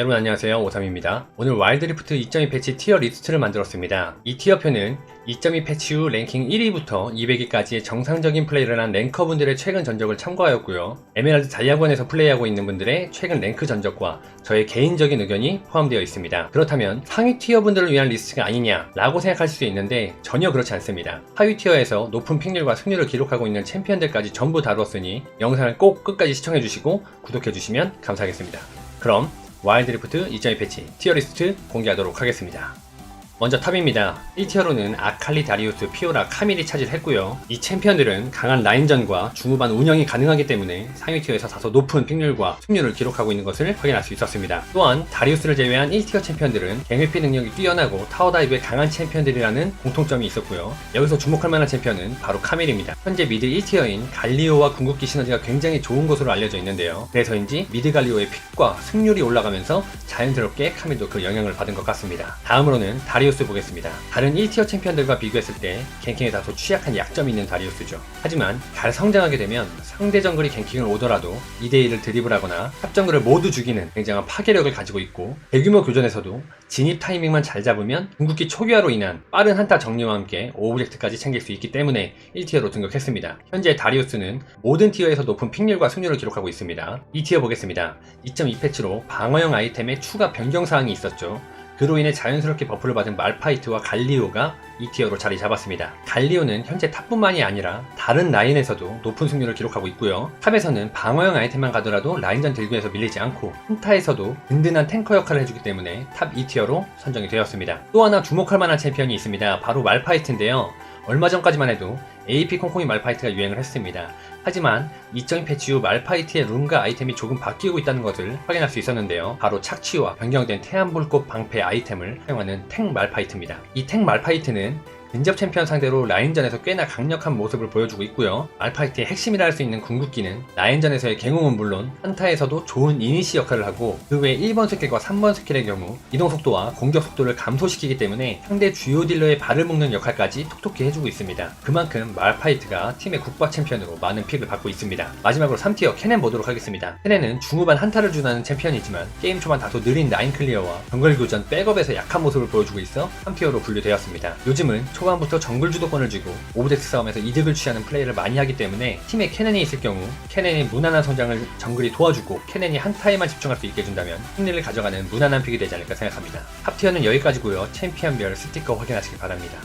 여러분 안녕하세요. 오삼입니다. 오늘 와일드리프트 2.2 패치 티어 리스트를 만들었습니다. 이 티어표는 2.2 패치 후 랭킹 1위부터 200위까지의 정상적인 플레이를 한 랭커분들의 최근 전적을 참고하였고요. 에메랄드 다이아곤에서 플레이하고 있는 분들의 최근 랭크 전적과 저의 개인적인 의견이 포함되어 있습니다. 그렇다면 상위 티어분들을 위한 리스트가 아니냐 라고 생각하실 수 있는데 전혀 그렇지 않습니다. 하위 티어에서 높은 픽률과 승률을 기록하고 있는 챔피언들까지 전부 다루었으니 영상을 꼭 끝까지 시청해주시고 구독해주시면 감사하겠습니다. 그럼 와일드리프트 2.2 패치 티어리스트 공개하도록 하겠습니다. 먼저 탑입니다. 1티어로는 아칼리 다리우스, 피오라, 카밀이 차지했고요. 이 챔피언들은 강한 라인전과 중후반 운영이 가능하기 때문에 상위 티어에서 다소 높은 픽률과 승률을 기록하고 있는 것을 확인할 수 있었습니다. 또한 다리우스를 제외한 1티어 챔피언들은 갱회피 능력이 뛰어나고 타워 다이브에 강한 챔피언들이라는 공통점이 있었고요. 여기서 주목할 만한 챔피언은 바로 카밀입니다. 현재 미드 1티어인 갈리오와 궁극기 시너지가 굉장히 좋은 것으로 알려져 있는데요. 그래서인지 미드 갈리오의 픽과 승률이 올라가면서 자연스럽게 카밀도 그 영향을 받은 것 같습니다. 다음으로는 다리우스 보겠습니다. 다른 1티어 챔피언들과 비교했을 때 갱킹에 다소 취약한 약점이 있는 다리우스죠. 하지만 잘 성장하게 되면 상대 정글이 갱킹을 오더라도 2대1을 드리블하거나 탑 정글을 모두 죽이는 굉장한 파괴력을 가지고 있고 대규모 교전에서도 진입 타이밍만 잘 잡으면 궁극기 초기화로 인한 빠른 한타 정리와 함께 오브젝트까지 챙길 수 있기 때문에 1티어로 등극했습니다. 현재 다리우스는 모든 티어에서 높은 픽률과 승률을 기록하고 있습니다. 2티어 보겠습니다. 2.2 패치로 방어형 아이템에 추가 변경 사항이 있었죠. 그로 인해 자연스럽게 버프를 받은 말파이트와 갈리오가 2티어로 자리 잡았습니다. 갈리오는 현재 탑뿐만이 아니라 다른 라인에서도 높은 승률을 기록하고 있고요. 탑에서는 방어형 아이템만 가더라도 라인전 딜교에서 밀리지 않고 한타에서도 든든한 탱커 역할을 해주기 때문에 탑 2티어로 선정이 되었습니다. 또 하나 주목할 만한 챔피언이 있습니다. 바로 말파이트인데요. 얼마 전까지만 해도 AP 콩콩이 말파이트가 유행을 했습니다. 하지만 2.2 패치 후 말파이트의 룬과 아이템이 조금 바뀌고 있다는 것을 확인할 수 있었는데요. 바로 착취와 변경된 태안불꽃 방패 아이템을 사용하는 탱 말파이트입니다. 이 탱 말파이트는 근접 챔피언 상대로 라인전에서 꽤나 강력한 모습을 보여주고 있고요. 알파이트의 핵심이라 할 수 있는 궁극기는 라인전에서의 갱홍은 물론 한타에서도 좋은 이니시 역할을 하고 그 외 1번 스킬과 3번 스킬의 경우 이동 속도와 공격 속도를 감소시키기 때문에 상대 주요 딜러의 발을 묶는 역할까지 톡톡히 해주고 있습니다. 그만큼 말파이트가 팀의 국바 챔피언으로 많은 픽을 받고 있습니다. 마지막으로 3티어 캐넨 보도록 하겠습니다. 캐넨은 중후반 한타를 준하는 챔피언이지만 게임 초반 다소 느린 라인 클리어와 정글 교전 백업에서 약한 모습을 보여주고 있어 3티어로 분류되었습니다. 요즘은 초반부터 정글 주도권을 쥐고 오브젝트 싸움에서 이득을 취하는 플레이를 많이 하기 때문에 팀에 캐넨이 있을 경우 캐넨의 무난한 성장을 정글이 도와주고 캐넨이 한타에만 집중할 수 있게 해준다면 승리를 가져가는 무난한 픽이 되지 않을까 생각합니다. 탑티어는 여기까지고요. 챔피언별 스티커 확인하시기 바랍니다.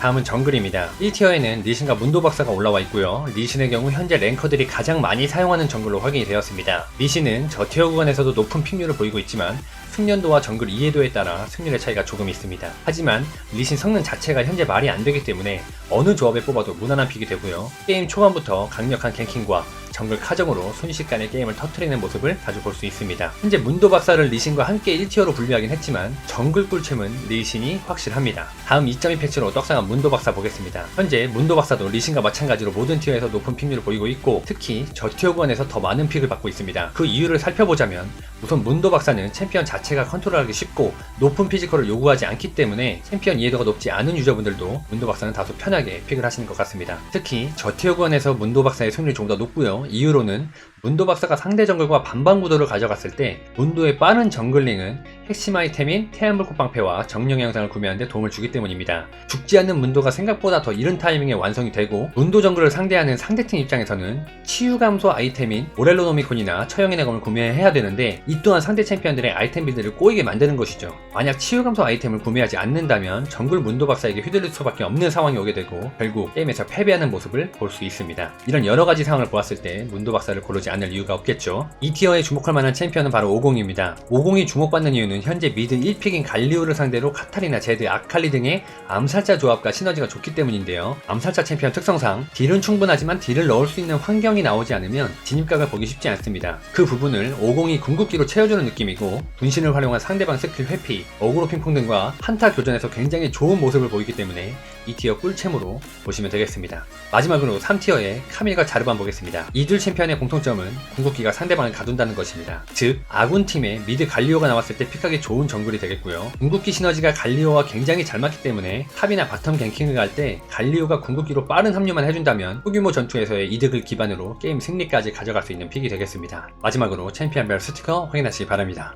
다음은 정글입니다. 1티어에는 리신과 문도 박사가 올라와 있고요. 리신의 경우 현재 랭커들이 가장 많이 사용하는 정글로 확인이 되었습니다. 리신은 저티어 구간에서도 높은 픽률을 보이고 있지만 숙련도와 정글 이해도에 따라 승률의 차이가 조금 있습니다. 하지만 리신 성능 자체가 현재 말이 안 되기 때문에 어느 조합에 뽑아도 무난한 픽이 되고요. 게임 초반부터 강력한 갱킹과 정글 카정으로 순식간에 게임을 터트리는 모습을 자주 볼 수 있습니다. 현재 문도 박사를 리신과 함께 1티어로 분류하긴 했지만 정글 꿀챔은 리신이 확실합니다. 다음 2.2 패치로 떡상한 문도 박사 보겠습니다. 현재 문도 박사도 리신과 마찬가지로 모든 티어에서 높은 픽률을 보이고 있고 특히 저티어 구간에서 더 많은 픽을 받고 있습니다. 그 이유를 살펴보자면 우선 문도 박사는 챔피언 자체가 컨트롤하기 쉽고 높은 피지컬을 요구하지 않기 때문에 챔피언 이해도가 높지 않은 유저분들도 문도 박사는 다소 편하게 픽을 하시는 것 같습니다. 특히 저티어 구간에서 문도 박사의 승률이 좀 더 높고요. 이유로는 문도 박사가 상대 정글과 반반 구도를 가져갔을 때 문도의 빠른 정글링은 핵심 아이템인 태양불 꽃 방패와 정령 영상을 구매하는데 도움을 주기 때문입니다. 죽지 않는 문도가 생각보다 더 이른 타이밍에 완성이 되고 문도 정글을 상대하는 상대팀 입장에서는 치유 감소 아이템인 오렐로노미콘이나 처형의 검을 구매해야 되는데 이 또한 상대 챔피언들의 아이템 빌드를 꼬이게 만드는 것이죠. 만약 치유 감소 아이템을 구매하지 않는다면 정글 문도 박사에게 휘둘릴 수밖에 없는 상황이 오게 되고 결국 게임에서 패배하는 모습을 볼 수 있습니다. 이런 여러 가지 상황을 보았을 때 문도 박사를 고르지 않을 이유가 없겠죠. 이 티어에 주목할 만한 챔피언은 바로 50입니다. 50이 주목받는 이유는 현재 미드 1픽인 갈리오를 상대로 카타리나, 제드, 아칼리 등의 암살자 조합과 시너지가 좋기 때문인데요. 암살자 챔피언 특성상 딜은 충분하지만 딜을 넣을 수 있는 환경이 나오지 않으면 진입각을 보기 쉽지 않습니다. 그 부분을 50이 궁극기로 채워주는 느낌이고 분신을 활용한 상대방 스킬 회피, 어그로 핑퐁 등과 한타 교전에서 굉장히 좋은 모습을 보이기 때문에 이 티어 꿀챔으로 보시면 되겠습니다. 마지막으로 3티어의 카밀과 자르반 보겠습니다. 이둘 챔피언의 공통점은 궁극기가 상대방을 가둔다는 것입니다. 즉 아군 팀에 미드 갈리오가 나왔을 때 픽하기 성장하기 좋은 정글이 되겠고요. 궁극기 시너지가 갈리오와 굉장히 잘 맞기 때문에 탑이나 바텀 갱킹을 갈때 갈리오가 궁극기로 빠른 합류만 해준다면 소규모 전투에서의 이득을 기반으로 게임 승리까지 가져갈 수 있는 픽이 되겠습니다. 마지막으로 챔피언별 스티커 확인하시기 바랍니다.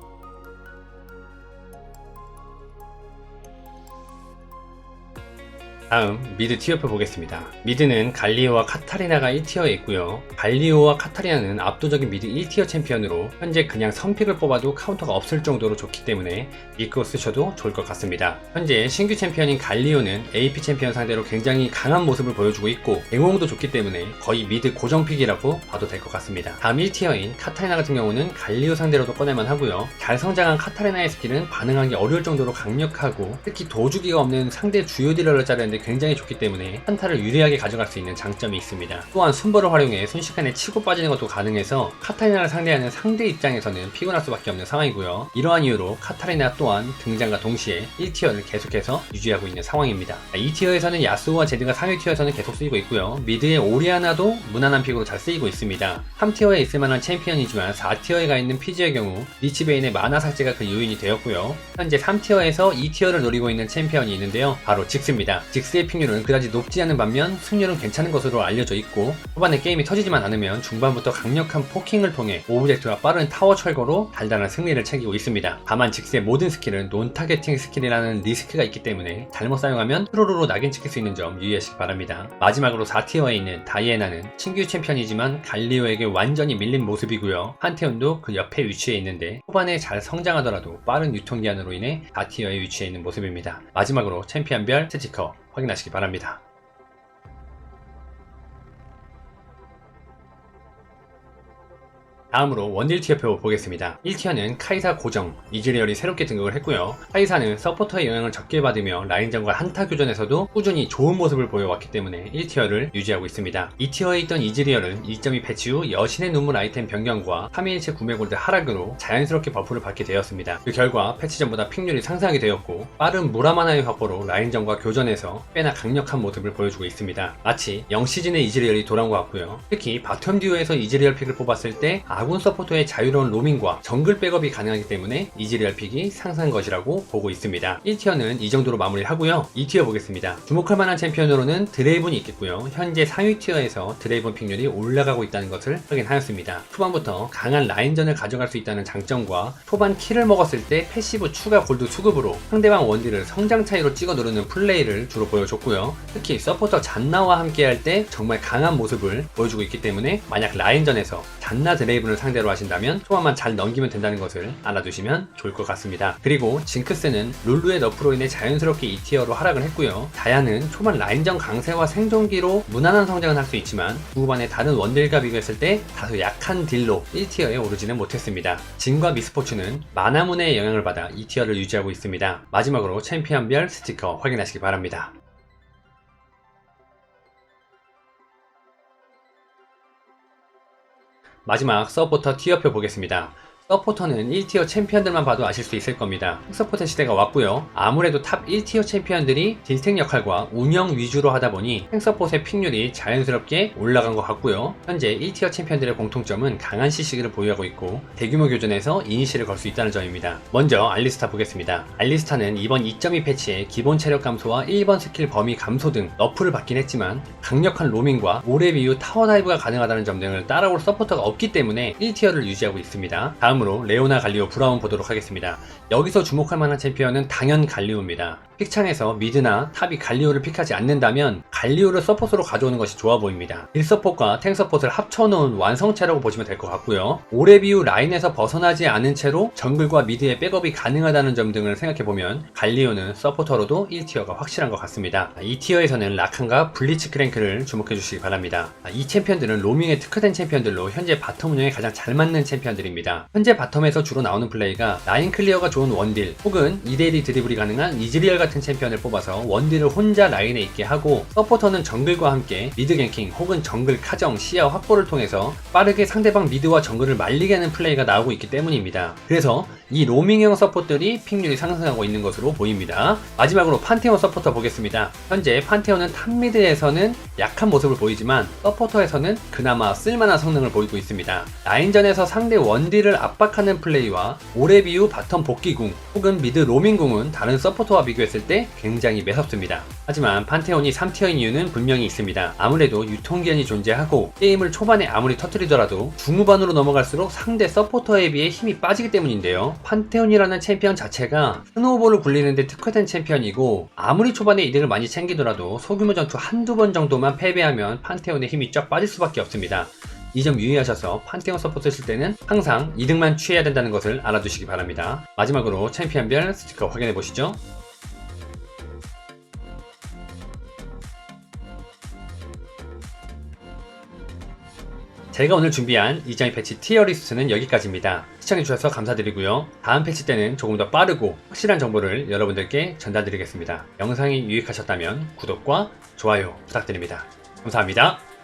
다음 미드 티어표 보겠습니다. 미드는 갈리오와 카타리나가 1티어에 있고요. 갈리오와 카타리나는 압도적인 미드 1티어 챔피언으로 현재 그냥 선픽을 뽑아도 카운터가 없을 정도로 좋기 때문에 믿고 쓰셔도 좋을 것 같습니다. 현재 신규 챔피언인 갈리오는 AP 챔피언 상대로 굉장히 강한 모습을 보여주고 있고 갱호응도 좋기 때문에 거의 미드 고정픽이라고 봐도 될 것 같습니다. 다음 1티어인 카타리나 같은 경우는 갈리오 상대로도 꺼낼만 하고요. 잘 성장한 카타리나의 스킬은 반응하기 어려울 정도로 강력하고 특히 도주기가 없는 상대 주요 딜러를 자르는데 굉장히 좋기 때문에 한타를 유리하게 가져갈 수 있는 장점이 있습니다. 또한 순보를 활용해 순식간에 치고 빠지는 것도 가능해서 카타리나를 상대하는 상대 입장에서는 피곤할 수밖에 없는 상황이고요. 이러한 이유로 카타리나 또한 등장과 동시에 1티어를 계속해서 유지하고 있는 상황입니다. 2티어에서는 야스오와 제드가 상위 티어에서는 계속 쓰이고 있고요. 미드의 오리아나도 무난한 픽으로 잘 쓰이고 있습니다. 3티어에 있을 만한 챔피언이지만 4티어에 가 있는 피지의 경우 리치베인의 마나 삭제가 그 요인이 되었고요. 현재 3티어에서 2티어를 노리고 있는 챔피언이 있는데요. 바로 직스입니다. 직스 의 픽률은 그다지 높지 않은 반면 승률은 괜찮은 것으로 알려져 있고 초반에 게임이 터지지만 않으면 중반부터 강력한 포킹을 통해 오브젝트와 빠른 타워 철거로 달달한 승리를 챙기고 있습니다. 다만 직스의 모든 스킬은 논 타겟팅 스킬이라는 리스크가 있기 때문에 잘못 사용하면 트로로로 낙인 찍힐 수 있는 점 유의하시기 바랍니다. 마지막으로 4티어에 있는 다이애나는 신규 챔피언이지만 갈리오에게 완전히 밀린 모습이고요. 한태온도 그 옆에 위치해 있는데 초반에 잘 성장하더라도 빠른 유통기한으로 인해 4티어에 위치해 있는 모습입니다. 마지막으로 챔피언별 스티커 확인하시기 바랍니다. 다음으로 원딜 티어 표 보겠습니다. 1티어는 카이사 고정, 이즈리얼이 새롭게 등극을 했고요. 카이사는 서포터의 영향을 적게 받으며 라인전과 한타 교전에서도 꾸준히 좋은 모습을 보여왔기 때문에 1티어를 유지하고 있습니다. 2티어에 있던 이즈리얼은 1.2 패치 후 여신의 눈물 아이템 변경과 3일체 구매 골드 하락으로 자연스럽게 버프를 받게 되었습니다. 그 결과 패치 전보다 픽률이 상승하게 되었고 빠른 무라마나의 확보로 라인전과 교전에서 꽤나 강력한 모습을 보여주고 있습니다. 마치 영시즌의 이즈리얼이 돌아온 것 같고요. 특히 바텀 듀오에서 이즈리얼 픽을 뽑았을 때 아군 서포터의 자유로운 로밍과 정글 백업이 가능하기 때문에 이즈리얼 픽이 상승한 것이라고 보고 있습니다. 1티어는 이 정도로 마무리를 하고요. 2티어 보겠습니다. 주목할 만한 챔피언으로는 드레이븐이 있겠고요. 현재 상위 티어에서 드레이븐 픽률이 올라가고 있다는 것을 확인하였습니다. 초반부터 강한 라인전을 가져갈 수 있다는 장점과 초반 킬을 먹었을 때 패시브 추가 골드 수급으로 상대방 원딜을 성장 차이로 찍어 누르는 플레이를 주로 보여줬고요. 특히 서포터 잔나와 함께 할 때 정말 강한 모습을 보여주고 있기 때문에 만약 라인전에서 잔나 드레이븐을 상대로 하신다면 초반만 잘 넘기면 된다는 것을 알아두시면 좋을 것 같습니다. 그리고 징크스는 룰루의 너프로 인해 자연스럽게 2티어로 하락을 했고요. 다야는 초반 라인전 강세와 생존기로 무난한 성장은 할 수 있지만 후반에 다른 원딜과 비교했을 때 다소 약한 딜로 1티어에 오르지는 못했습니다. 진과 미스포츠는 마나문의 영향을 받아 2티어를 유지하고 있습니다. 마지막으로 챔피언별 스티커 확인하시기 바랍니다. 마지막 서포터 티어표 보겠습니다. 서포터는 1티어 챔피언들만 봐도 아실 수 있을 겁니다. 서포터 시대가 왔고요. 아무래도 탑 1티어 챔피언들이 딜탱 역할과 운영 위주로 하다 보니 탱서폿의 픽률이 자연스럽게 올라간 것 같고요. 현재 1티어 챔피언들의 공통점은 강한 CC를 보유하고 있고 대규모 교전에서 이니시를 걸 수 있다는 점입니다. 먼저 알리스타 보겠습니다. 알리스타는 이번 2.2 패치에 기본 체력 감소와 1번 스킬 범위 감소 등 너프를 받긴 했지만 강력한 로밍과 오래 비유 타워 다이브가 가능하다는 점 등을 따라올 서포터가 없기 때문에 1티어를 유지하고 있습니다. 다음 으로 레오나 갈리오 브라운 보도록 하겠습니다. 여기서 주목할 만한 챔피언은 당연 갈리오입니다. 픽창에서 미드나 탑이 갈리오를 픽하지 않는다면 갈리오를 서폿으로 가져오는 것이 좋아 보입니다. 1서폿과 탱서폿을 합쳐놓은 완성체라고 보시면 될 것 같고요. 오래 비유 라인에서 벗어나지 않은 채로 정글과 미드의 백업이 가능하다는 점 등을 생각해보면 갈리오는 서포터로도 1티어가 확실한 것 같습니다. 2티어에서는 라칸과 블리츠 크랭크를 주목해주시기 바랍니다. 이 챔피언들은 로밍에 특화된 챔피언들로 현재 바텀 운영에 가장 잘 맞는 챔피언들입니다. 현재 바텀에서 주로 나오는 플레이가 라인 클리어가 좋은 원딜 혹은 2대1 드리블이 가능한 이즈리얼 같은 챔피언을 뽑아서 원딜을 혼자 라인에 있게 하고 서포터는 정글과 함께 미드 갱킹 혹은 정글 카정 시야 확보를 통해서 빠르게 상대방 미드와 정글을 말리게 하는 플레이가 나오고 있기 때문입니다. 그래서 이 로밍형 서포트들이 픽률이 상승하고 있는 것으로 보입니다. 마지막으로 판테온 서포터 보겠습니다. 현재 판테온은 탑미드에서는 약한 모습을 보이지만 서포터에서는 그나마 쓸만한 성능을 보이고 있습니다. 라인전에서 상대 원딜을 압박하는 플레이와 오래 비우 바텀 복귀궁 혹은 미드 로밍궁은 다른 서포터와 비교했을 때 굉장히 매섭습니다. 하지만 판테온이 3티어인 이유는 분명히 있습니다. 아무래도 유통기한이 존재하고 게임을 초반에 아무리 터트리더라도 중후반으로 넘어갈수록 상대 서포터에 비해 힘이 빠지기 때문인데요. 판테온이라는 챔피언 자체가 스노우볼을 굴리는데 특화된 챔피언이고 아무리 초반에 이득을 많이 챙기더라도 소규모 전투 한두 번 정도만 패배하면 판테온의 힘이 쫙 빠질 수밖에 없습니다. 이 점 유의하셔서 판테온 서포트 쓸 때는 항상 이득만 취해야 된다는 것을 알아두시기 바랍니다. 마지막으로 챔피언별 스티커 확인해 보시죠. 제가 오늘 준비한 이장의 패치 티어 리스트는 여기까지입니다. 시청해주셔서 감사드리고요. 다음 패치 때는 조금 더 빠르고 확실한 정보를 여러분들께 전달드리겠습니다. 영상이 유익하셨다면 구독과 좋아요 부탁드립니다. 감사합니다.